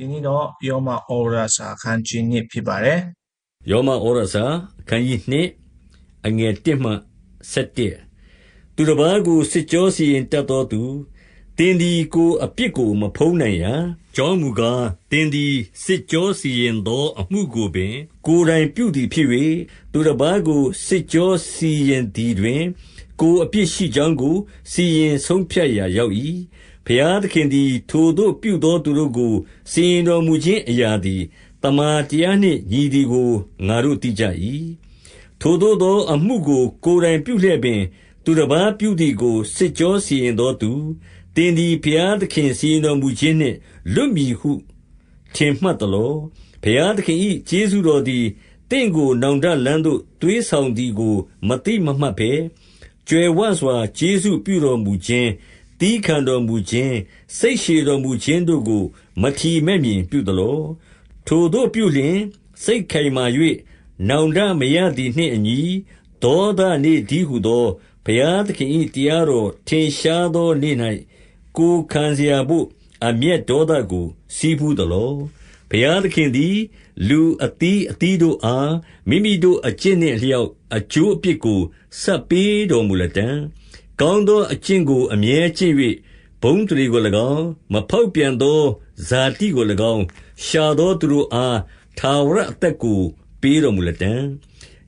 ဒီနေ့တော့ယောမဩရစာခန်းကြီးနှစ်ဖြစ်ပါတယ်ယောမဩရစာအခန်းကြီး2အငယ်1မှ7သူတစ်ပါးကိုစစ်ကြောစီရင်တတ်သောသူတင်းဒီကိုအပြစ်ကိုမဖုံးနိုင်ရာကြောင်းမူကားတင်းဒီစစ်ကြောစီရင်သောအမှုကိုပင် ကိုယ်တိုင်ပြုသည်ဖြစ်၍သူတစ်ပါးကိုစစ်ကြောစီရင်သည်တွင် ကိုယ်အပြစ်ရှိကြောင်းကိုစီရင်ဆုံးဖြတ်ရာရောက်၏ ဖျားသခင်သည် ထိုတို့ပြုသောသူတို့ကို စီရင်တော်မူခြင်းအရာသည်တမာတရားနှင့် ညီသည်ကို ငါတို့သိကြ၏ထိုတို့သောအမှုကို ကိုယ်တိုင်ပြုလျက်ပင် သူတစ်ပါးပြုသည်ကို စစ်ကြောစီရင်သောသူတင်သည်ဖျားသခင်စီရင်တော်မူခြင်းနှင့် လွတ်မည်ဟု ထင်မှတ်သလောဖျားသခင်၏ကျေးဇူးတော်သည်တင့်ကို နောင်တလန်းသို့ သွေးဆောင်သည်ကိုမတိမမှတ်ဘဲ ကြွယ်ဝစွာ ကျေးဇူးပြုတော်မူခြင်း သည်းခံတော်မူခြင်း၊စိတ်ရှည်တော်မူခြင်းတို့ကို မထီမဲ့မြင်ပြုသလော။ထိုသို့ပြုလျှင် စိတ်ခိုင်မာ၍နောင်တမရသည်နှင့်အညီ၊ဒေါသနေ့တည်းဟူသော ဘုရားသခင်၏တရားတော် ထင်ရှားသောနေ့၌ကိုယ်ခံစရာဘို့ အမျက်ဒေါသကို ဆည်းဖူးသလော။ဘုရားသခင်သည် လူအသီးအသီးတို့အား မိမိတို့အကျင့်နှင့်အလျောက် အကျိုးအပြစ်ကို ဆပ်ပေးတော်မူလတံ့။ ကောင်းသောအကျင့်ကို အမြဲကျင့်၍ဘုံတရီကို၎င်း မဖောက်ပြန်သော ဇာတိကို၎င်း ရှာသောသူတို့အား ထာဝရအသက်ကို ပေးတော်မူလတံ့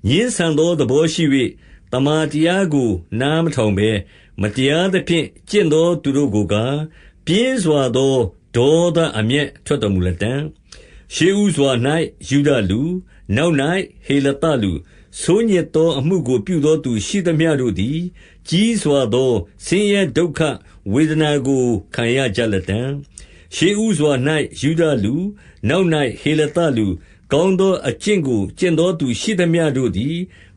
ညင်းဆန်သောသဘောရှိ၍တမာတရားကို နားမထောင်ဘဲ မတရားသဖြင့် ကျင့်သောသူတို့ကိုကား ပြင်းစွာသော ဒေါသအမျက်ထွက်တော်မူလတံ့ ရှေးဥစွာ၌ယူဒလူ နောက်၌ဟေလသလူ ဆိုးညစ်သောအမှုကို ပြုသောသူရှိသမျှတို့သည် ကြီးစွာသော ဆင်းရဲဒုက္ခဝေဒနာကို ခံရကြလတံ့ ရှေးဥစွာ၌ယူဒလူ နောက်၌ဟေလသလူ ကောင်းသောအကျင့်ကို ကျင့်သောသူရှိသမျှတို့သည်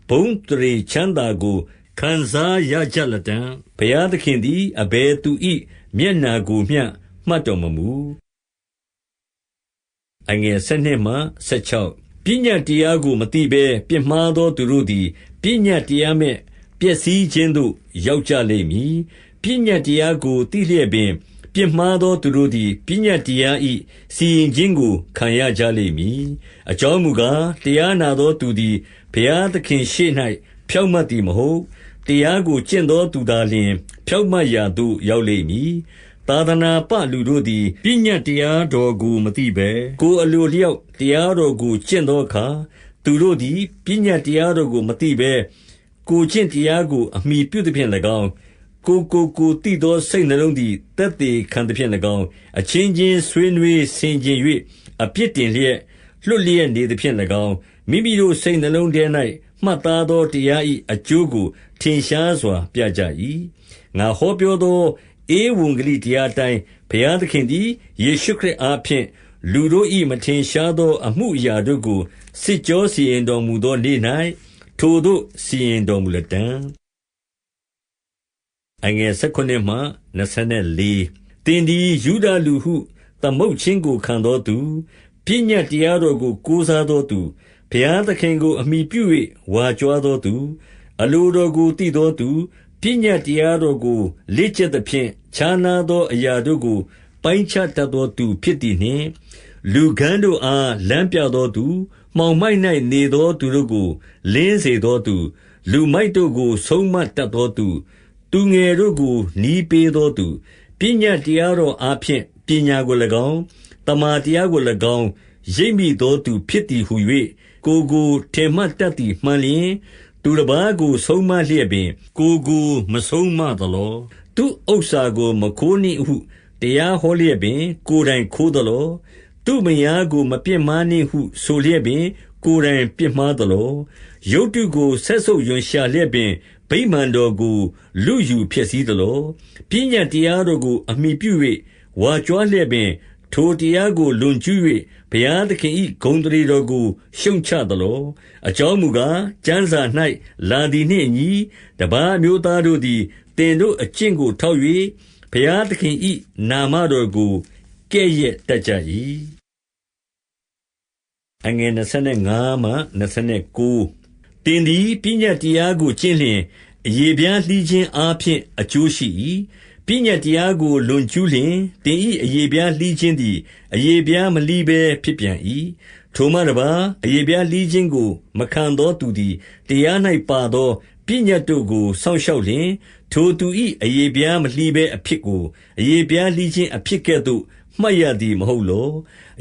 ဘုံတရေချမ်းသာကို ခံစားရကြလတံ့ ဘုရားသခင်သည် အဘယ်သူ၏မျက်နာကိုမျှ မှတ်တော်မမူအငယ်၁၂မှ၁၆ပညတ်တရားကို မသိဘဲ ပြစ်မှားသော သူတို့သည် ပညတ်တရားမဲ့ ပျက်စီးခြင်းသို့ ရောက်ကြလိမ့်မည် ပညတ်တရားကို သိလျက်ပင် ပြစ်မှားသောသူတို့သည် ပညတ်တရား၏စီရင်ခြင်းကို ခံရကြလိမ့်မည် အကြောင်းမူကား တရားနာသောသူသည် ဘုရားသခင်ရှေ့၌ဖြောင့်မတ်သည်မဟုတ် တရားကို ကျင့်သောသူသာလျှင် ဖြောင့်မတ်ရာသို့ ရောက်လိမ့်မည် သာသနာပလူတို့သည် ပညတ်တရားတော်ကို မသိဘဲ ကိုယ်အလိုလျောက် တရားတော်ကို ကျင့်သောအခါ သူတို့သည် ပညတ်တရားတော်ကို မသိဘဲ ကိုကျင့်တရားကို အမိပြုသည်ဖြင့်၎င်း ကိုကိုကိုတည်သော စိတ်နှလုံးသည်တက်သေးခံသည်ဖြင့်၎င်း အချင်းချင်းဆွေးနွေးဆင်ခြင်၍အပြစ်တင်လျက် လွတ်လျက်နေသည်ဖြင့်၎င်း မိမိတို့စိတ်နှလုံးထဲ၌မှတ်သားသောတရား၏အကျိုးကို ထင်ရှားစွာပြကြ၏ငါဟောပြောသော ဧဝံဂေလိတရားအတိုင်း ဘုရားသခင်သည် ယေရှုခရစ်အားဖြင့် လူတို့၏မထင်ရှားသော အမှုအရာတို့ကို စစ်ကြောစီရင်တော်မူသောနေ့၌ ထိုသို့စီရင်တော်မူလတံ့အငယ်16မှ24တင်ဒီယူဒလူဟု သမုတ်ချင်းကို ခံတော်သူ ပညာတရားတော်ကို ကိုးစားတော်သူ ဘုရားသခင်ကို အမိပြု၍ဝါကြွားသောသူ အလိုတော်ကိုတည်သောသူ ပညာတရားတော်ကို လေ့ကျက်သဖြင့် ခြားနာသောအရာတို့ကို ပိုင်းခြားတတ်သောသူ ဖြစ်သည်နှင့် လူကန်းတို့အား လမ်းပြသောသူ မှောင်မိုက်၌နေသောသူတို့ကို လင်းစေသောသူ လူမိုက်တို့ကို ဆုံးမတတ်သောသူ သူငယ်တို့ကိုနီးပေးသောသူ ပညာတရားတော်အားဖြင့် ပညာကို၎င်းတမာတရားကို၎င်း ရိပ်မိသောသူဖြစ်သည်ဟု၍ကိုကို ထင်မှတ်တတ်သည်မှန်လျင် သူတစ်ပါးကို ဆုံးမလျက်ပင် ကိုကိုမဆုံးမသလော သူဥစ္စာကို မခိုးနှင့်ဟု တရားဟောလျက်ပင် ကိုယ်တိုင်ခိုးသလော သူမယားကို မပြစ်မှားနှင့်ဟု ဆိုလျက်ပင် ကိုယ်တိုင်ပြစ်မှားသလော ရုတ်တုကိုဆက်ဆုပ်ယွန်ရှာလျက်ပင် ဗိမာန်တော်ကိုလူယူဖြစ်စည်းသလော ပညာတရားတော်ကို အမိပြု၍ဝါကြွားလျက်ပင် ထိုတရားကို လွန်ကျူး၍ဘုရားသခင်၏ဂုဏ်အသရေတော်ကို ရှုတ်ချသလော။အကြောင်းမူကား၊ကျမ်းစာ၌လာသည်နှင့်အညီ၊တပါးအမျိုးသားတို့သည် သင်တို့အကျင့်ကို ထောက်၍ဘုရားသခင်၏နာမတော်ကို ကဲ့ရဲ့တတ်ကြ၏။25 သင်သည် ပညတ်တရားကို ကျင့်လျှင် အရေဖျားလှီးခြင်းအားဖြင့် အကျိုးရှိ၏။ပညတ်တရားကို လွန်ကျူးလျင် သင်၏အယေပြားလှီးခြင်းသည်အယေပြားမလှီးဘဲ ဖြစ်ပြန်၏ထိုမှတပါအယေပြားလှီးခြင်းကို မခံသောသူသည် တရား၌ပါသော ပညတ်တို့ကို စောင့်ရှောက်လျင် ထိုသူ၏အယေပြားမလှီးဘဲအဖြစ်ကိုအယေပြားလှီးခြင်းအဖြစ်ကဲ့သို့ မှတ်ရသည်မဟုတ်လော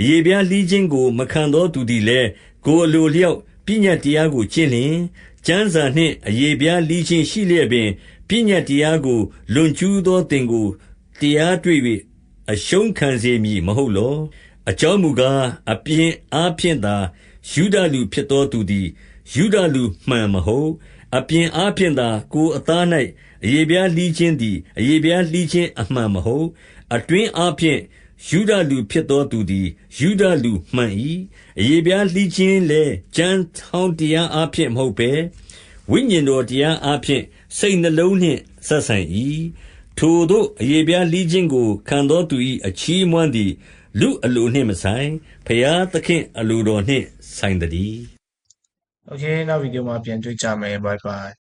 အယေပြားလှီးခြင်းကို မခံသောသူသည်လည်း ကိုယ်အလိုလျောက် ပညတ်တရားကို ကျင့်လျင် ကျမ်းစာနှင့်အယေပြားလှီးခြင်းရှိလျက်ပင် ပညတ်တရားကို လွန်ကျူးသောသင်ကို တရားတွေ့၍အရှုံးခံစေမည်မဟုတ်လော အကြောင်းမူကား အပြင်အားဖြင့်သာယူဒလူဖြစ်သောသူသည်ယူဒလူမှန်မဟုတ် အပြင်အားဖြင့်သာ ကိုယ်အသား၌အယေပြားလှီးခြင်းသည်အယေပြားလှီးခြင်း အမှန်မဟုတ် အတွင်းအားဖြင့် ယူဒလူဖြစ်သောသူသည်ယူဒလူမှန်၏အယေပြားလှီးခြင်းလည်းကြမ်းထောင်းတရားအားဖြင့်မဟုတ်ဘဲဝိညာဉ်တော်တရားအားဖြင့်စိတ်နှလုံးနှင့်ဆက်ဆိုင်၏ထိုတို့အယေပြားလှီးခြင်းကိုခံသောသူ၏အချီးမွမ်းသည် လူအလိုနှင့်မဆိုင်ဖျားသခင်အလိုတော်နှင့်ဆိုင်တည်း โอเคနောက်ဗီဒီယိုမှာပြန်တွေ့ကြမယ် bye bye